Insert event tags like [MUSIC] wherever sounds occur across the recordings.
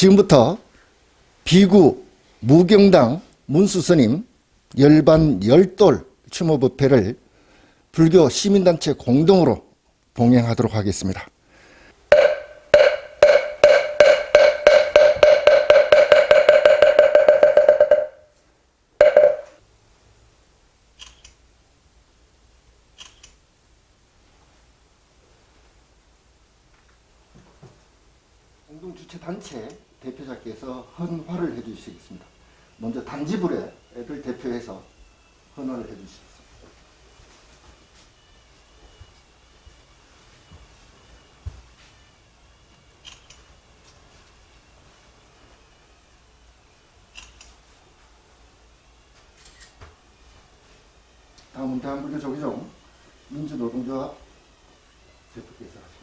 지금부터 비구 무경당 문수스님 열반 열돌 추모 법회를 불교 시민단체 공동으로 봉행하도록 하겠습니다. 해주시겠습니다. 먼저 단지불회를 대표해서 헌화를 해주시겠습니다. 다음은 대한불교 조기종 민주노동조합 대표께서 하시겠습니다.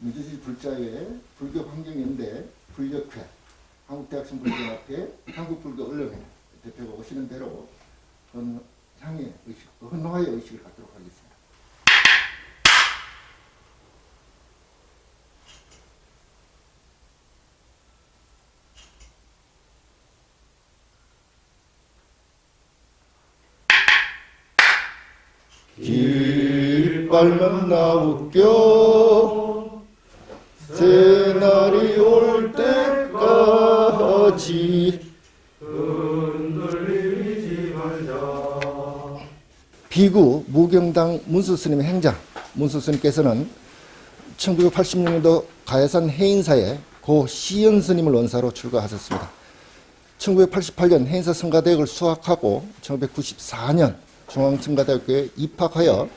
민주주의 불자회 불교 환경연대 불교회 한국대학생 불교연합회 한국불교언론회 대표가 오시는 대로 헌향의 의식, 헌화의 의식을 갖도록 하겠습니다. 길 빨면 나웃겨 새날이 올 때까지 비구 무경당 문수스님의 행장 문수스님께서는 1986년도 가야산 해인사에 고 시연 스님을 원사로 출가하셨습니다. 1988년 해인사 성가대학을 수학하고 1994년 중앙성가대학교에 입학하여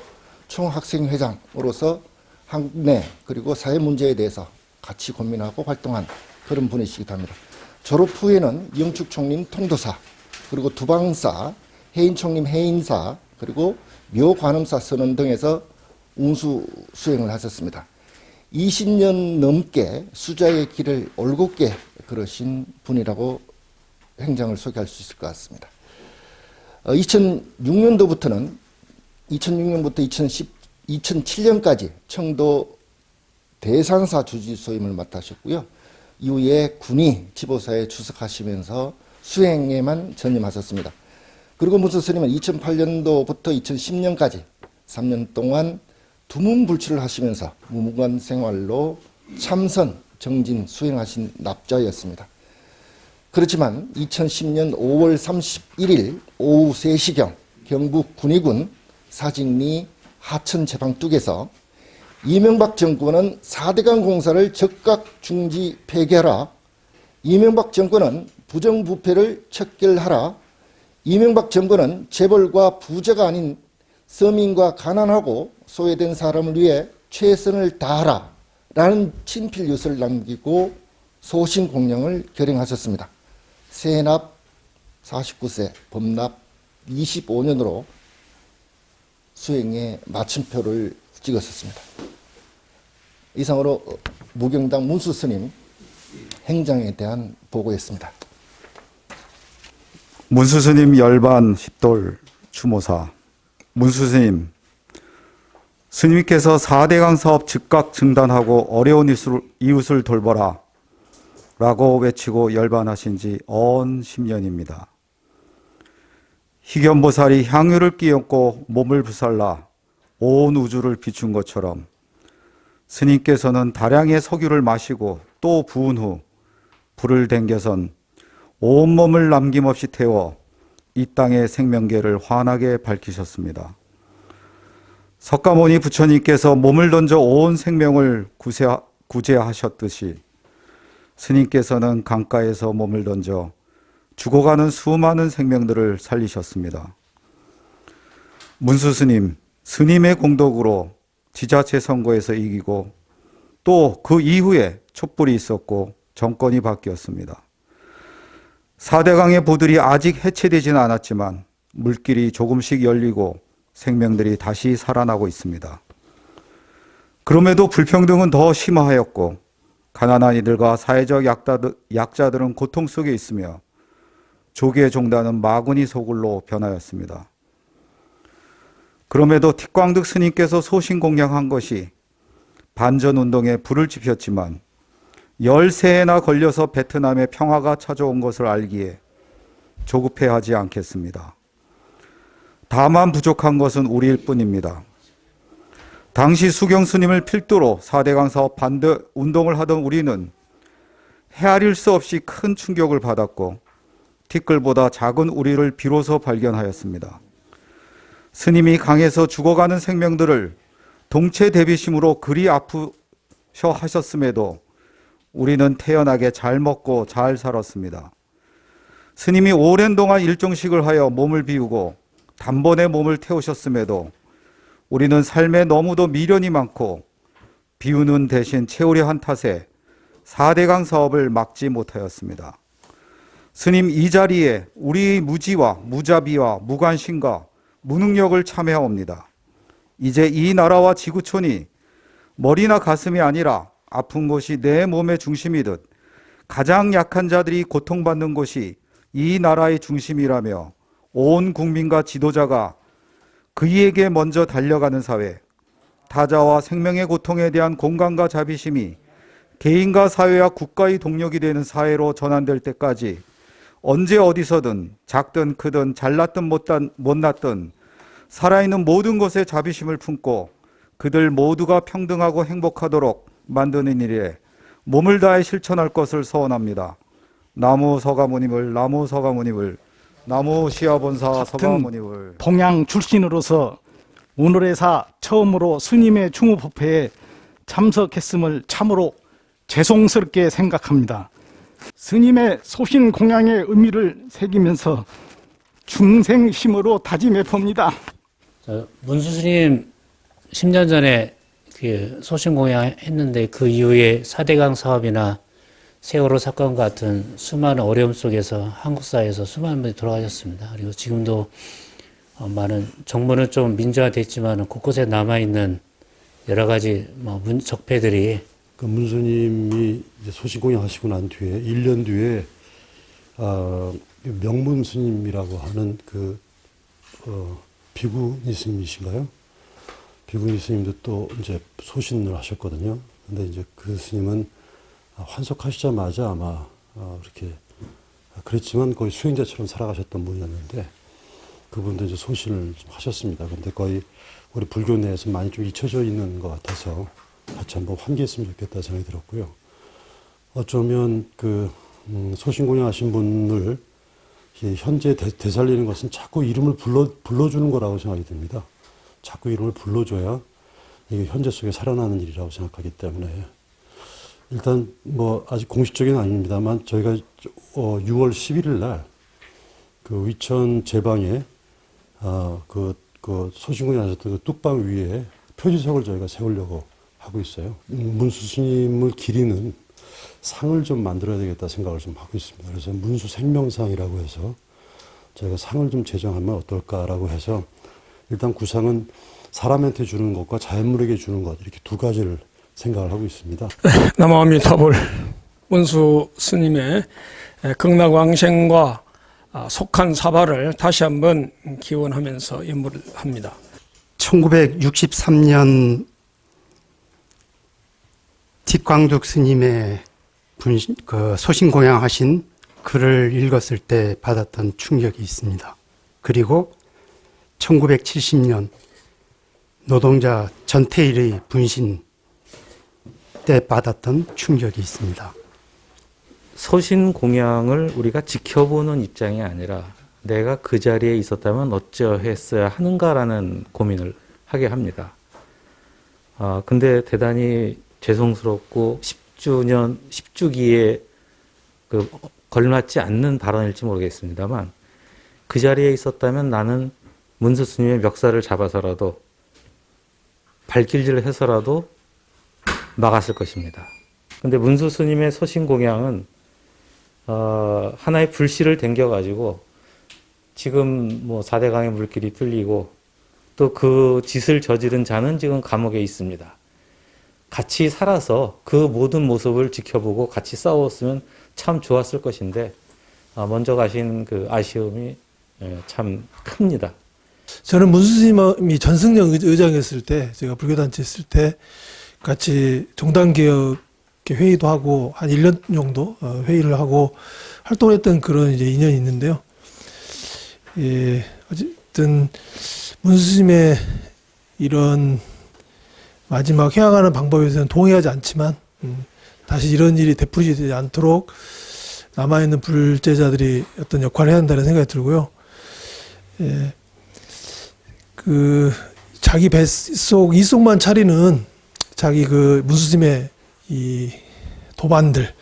총학생회장으로서 한국 내 그리고 사회 문제에 대해서 같이 고민하고 활동한 그런 분이시기도 합니다. 졸업 후에는 영축 총림 통도사 그리고 두방사 해인 총림 해인사 그리고 묘관음사 선언 등에서 운수 수행을 하셨습니다. 20년 넘게 수자의 길을 올곧게 걸으신 분이라고 행장을 소개할 수 있을 것 같습니다. 2006년도부터는 2006년부터 2010, 2007년까지 청도 대산사 주지 소임을 맡으셨고요. 이후에 군이 지보사에出석하시면서 수행에만 전념하셨습니다. 그리고 무슨 스님은 2008년도부터 2010년까지 3년 동안 두문불출을 하시면서 무무관 생활로 참선, 정진, 수행하신 납자였습니다. 그렇지만 2010년 5월 31일 오후 3시경 경북 군위군 사직리 하천 제방 뚝에서 이명박 정권은 4대강 공사를 적각 중지 폐기하라. 이명박 정권은 부정부패를 척결하라. 이명박 정권은 재벌과 부자가 아닌 서민과 가난하고 소외된 사람을 위해 최선을 다하라. 라는 친필 유서를 남기고 소신 공령을 결행하셨습니다. 세납 49세, 범납 25년으로 수행에 마침표를 찍었었습니다. 이상으로 무경당 문수 스님 행장에 대한 보고였습니다. 문수 스님 열반 십돌 추모사 문수 스님 스님께서 4대강 사업 즉각 중단하고 어려운 이웃을, 돌보라 라고 외치고 열반하신 지 언 10년입니다. 희견보살이 향유를 끼얹고 몸을 부살라 온 우주를 비춘 것처럼 스님께서는 다량의 석유를 마시고 또 부은 후 불을 댕겨선 온몸을 남김없이 태워 이 땅의 생명계를 환하게 밝히셨습니다. 석가모니 부처님께서 몸을 던져 온 생명을 구제하셨듯이 스님께서는 강가에서 몸을 던져 죽어가는 수많은 생명들을 살리셨습니다. 문수 스님, 스님의 공덕으로 지자체 선거에서 이기고 또 그 이후에 촛불이 있었고 정권이 바뀌었습니다. 4대강의 보들이 아직 해체되지는 않았지만 물길이 조금씩 열리고 생명들이 다시 살아나고 있습니다. 그럼에도 불평등은 더 심화하였고 가난한 이들과 사회적 약자들, 약자들은 고통 속에 있으며 조계 종단은 마구니 소굴로 변하였습니다. 그럼에도 틱광득 스님께서 소신 공양한 것이 반전 운동에 불을 지폈지만 13해나 걸려서 베트남에 평화가 찾아온 것을 알기에 조급해하지 않겠습니다. 다만 부족한 것은 우리일 뿐입니다. 당시 수경 스님을 필두로 4대강 사업 반대 운동을 하던 우리는 헤아릴 수 없이 큰 충격을 받았고 티끌보다 작은 우리를 비로소 발견하였습니다. 스님이 강에서 죽어가는 생명들을 동체 대비심으로 그리 아프셔 하셨음에도 우리는 태연하게 잘 먹고 잘 살았습니다. 스님이 오랜 동안 일정식을 하여 몸을 비우고 단번에 몸을 태우셨음에도 우리는 삶에 너무도 미련이 많고 비우는 대신 채우려 한 탓에 4대강 사업을 막지 못하였습니다. 스님 이 자리에 우리의 무지와 무자비와 무관심과 무능력을 참회하옵니다. 이제 이 나라와 지구촌이 머리나 가슴이 아니라 아픈 곳이 내 몸의 중심이듯 가장 약한 자들이 고통받는 곳이 이 나라의 중심이라며 온 국민과 지도자가 그이에게 먼저 달려가는 사회, 타자와 생명의 고통에 대한 공감과 자비심이 개인과 사회와 국가의 동력이 되는 사회로 전환될 때까지 언제 어디서든 작든 크든 잘났든 못났든 살아있는 모든 것에 자비심을 품고 그들 모두가 평등하고 행복하도록 만드는 일에 몸을 다해 실천할 것을 서원합니다. 나무 서가모님을 나무 서가모님을 나무 시아본사 서가모님을 동양 출신으로서 오늘의 사 처음으로 스님의 충우법회에 참석했음을 참으로 죄송스럽게 생각합니다. 스님의 소신 공양의 의미를 새기면서 중생심으로 다짐해 봅니다. 저 문수 스님 10년 전에 그 소신 공양 했는데 그 이후에 4대강 사업이나 세월호 사건 같은 수많은 어려움 속에서 한국 사회에서 수많은 분이 돌아가셨습니다. 그리고 지금도 어, 많은 정부는 좀 민주화됐지만 곳곳에 남아 있는 여러 가지 뭐 문, 적폐들이 그 문스님이 이제 소식공양 하시고 난 뒤에 1년 뒤에 아, 명문 스님이라고 하는 그 어, 비구니 스님이신가요? 비구니 스님도 또 이제 소신을 하셨거든요. 근데 이제 그 스님은 아, 환석하시자마자 아마 어, 이렇게 그랬지만 거의 수행자처럼 살아가셨던 분이었는데 그분도 이제 소신을 좀 하셨습니다. 근데 거의 우리 불교 내에서 많이 좀 잊혀져 있는 것 같아서 같이 한번 환기했으면 좋겠다 생각이 들었고요. 어쩌면 그 음, 소신공양 하신 분을 이 현재 되, 되살리는 것은 자꾸 이름을 불러 불러주는 거라고 생각이 듭니다. 자꾸 이름을 불러줘야 이게 현재 속에 살아나는 일이라고 생각하기 때문에 일단 뭐 아직 공식적인 아닙니다만 저희가 어, 6월 11일 날 그 위천 제방에 어, 그, 그 소신군이 하셨던 그 뚝방 위에 표지석을 저희가 세우려고 하고 있어요. 음, 문수 스님을 기리는 상을 좀 만들어야 되겠다 생각을 좀 하고 있습니다. 그래서 문수 생명상이라고 해서 저희가 상을 좀 제정하면 어떨까라고 해서 일단 구상은 사람한테 주는 것과 자연물에게 주는 것 이렇게 두 가지를 생각을 하고 있습니다. [LAUGHS] 남아미타불 원수 스님의 극락왕생과 아, 속한 사발을 다시 한번 기원하면서 임무를 합니다. 1963년 뒷광둑 스님의 분신, 그 소신 공양하신 글을 읽었을 때 받았던 충격이 있습니다. 그리고 1970년 노동자 전태일의 분신 때 받았던 충격이 있습니다. 소신 공양을 우리가 지켜보는 입장이 아니라 내가 그 자리에 있었다면 어쩌했어야 하는가라는 고민을 하게 합니다. 아, 근데 대단히 죄송스럽고 10주년, 10주기에 그 걸맞지 않는 발언일지 모르겠습니다만 그 자리에 있었다면 나는 문수 스님의 멱살을 잡아서라도 발길질을 해서라도 막았을 것입니다. 근데 문수 스님의 소신 공양은 어, 하나의 불씨를 댕겨 가지고 지금 뭐 4대강의 물길이 뚫리고 또 그 짓을 저지른 자는 지금 감옥에 있습니다. 같이 살아서 그 모든 모습을 지켜보고 같이 싸웠으면 참 좋았을 것인데 아, 먼저 가신 그 아쉬움이 예, 참 큽니다. 저는 문수님이 전승령 의- 의장이었을 때 제가 불교단체 있을 때 같이 종단개혁 회의도 하고 한 1년 정도 어, 회의를 하고 활동을 했던 그런 이제 인연이 있는데요. 예, 어쨌든 문수님의 이런 마지막 해양하는 방법에 대해서는 동의하지 않지만 음, 다시 이런 일이 되풀이되지 않도록 남아있는 불제자들이 어떤 역할을 해야 한다는 생각이 들고요. 예, 그 자기 뱃속 이속만 차리는 자기 그 문수님의 이 도반들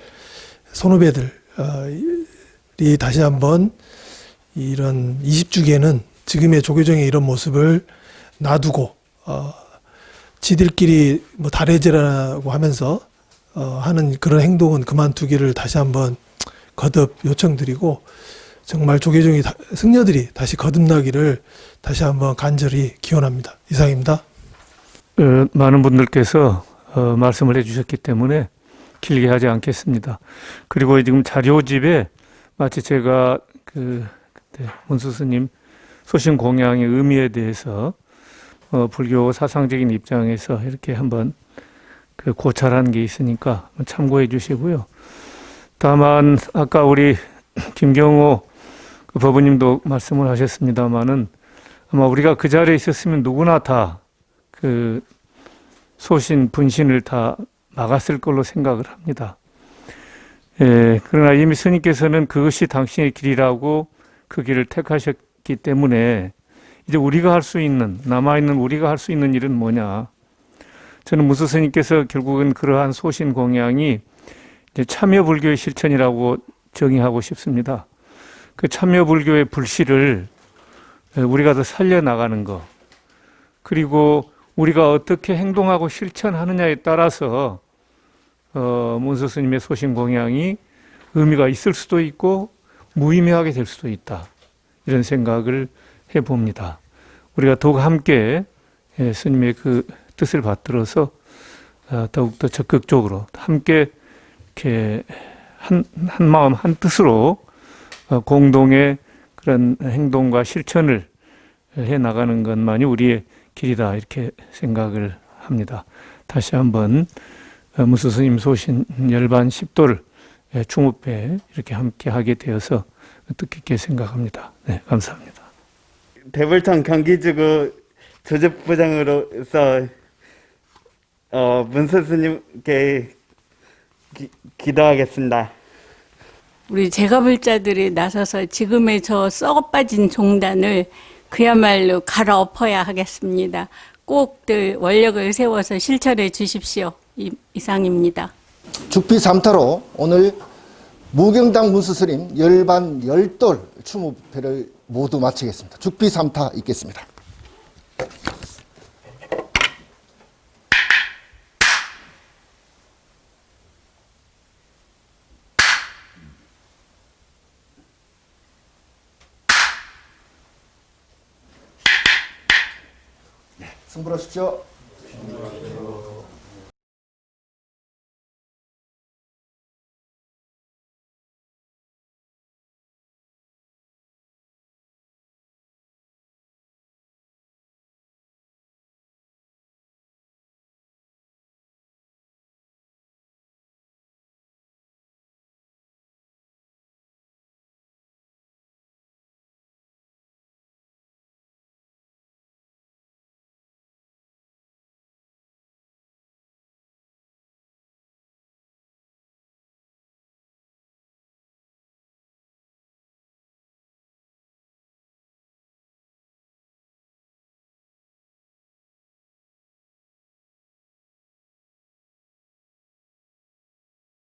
선후배들 어, 이 다시 한번 이런 20주기에는 지금의 조계종의 이런 모습을 놔두고 어, 지들끼리 뭐 다래제라고 하면서 어, 하는 그런 행동은 그만두기를 다시 한번 거듭 요청드리고 정말 조계종이 다- 승려들이 다시 거듭나기를 다시 한번 간절히 기원합니다. 이상입니다. 어, 많은 분들께서 어, 말씀을 해주셨기 때문에 길게 하지 않겠습니다. 그리고 지금 자료집에 마치 제가 그 그때 문수 스님 소신 공양의 의미에 대해서 어, 불교 사상적인 입장에서 이렇게 한번 그 고찰한 게 있으니까 참고해 주시고요. 다만 아까 우리 김경호 그 법원님도 말씀을 하셨습니다마는 아마 우리가 그 자리에 있었으면 누구나 다 그 소신 분신을 다 막았을 걸로 생각을 합니다. 예, 그러나 이미 스님께서는 그것이 당신의 길이라고 그 길을 택하셨기 때문에 이제 우리가 할 수 있는 남아 있는 우리가 할 수 있는 일은 뭐냐? 저는 무수 스님께서 결국은 그러한 소신 공양이 참여 불교의 실천이라고 정의하고 싶습니다. 그 참여 불교의 불씨를 우리가 더 살려 나가는 것 그리고 우리가 어떻게 행동하고 실천하느냐에 따라서 어, 문수 스님의 소신 공양이 의미가 있을 수도 있고 무의미하게 될 수도 있다. 이런 생각을 해 봅니다. 우리가 더욱 함께 예, 스님의 그 뜻을 받들어서 어, 더욱더 적극적으로 함께 이렇게 한, 한 마음 한 뜻으로 어, 공동의 그런 행동과 실천을 해 나가는 것만이 우리의 길이다 이렇게 생각을 합니다. 다시 한번 어, 무수 스님 소신 열반 십도를 예, 충업회 이렇게 함께 하게 되어서 뜻깊게 생각합니다. 네, 감사합니다. 대불청 경기지구 조직부장으로서 어, 문수 스님께 기, 기도하겠습니다. 우리 제가불자들이 나서서 지금의 저 썩어 빠진 종단을 그야말로 갈아엎어야 하겠습니다. 꼭들 원력을 세워서 실천해 주십시오. 이, 이상입니다. 죽비 삼타로 오늘 무경당 문수스님 열반 열돌 추모패를 모두 마치겠습니다. 죽비 삼타 있겠습니다. 승부하십시오.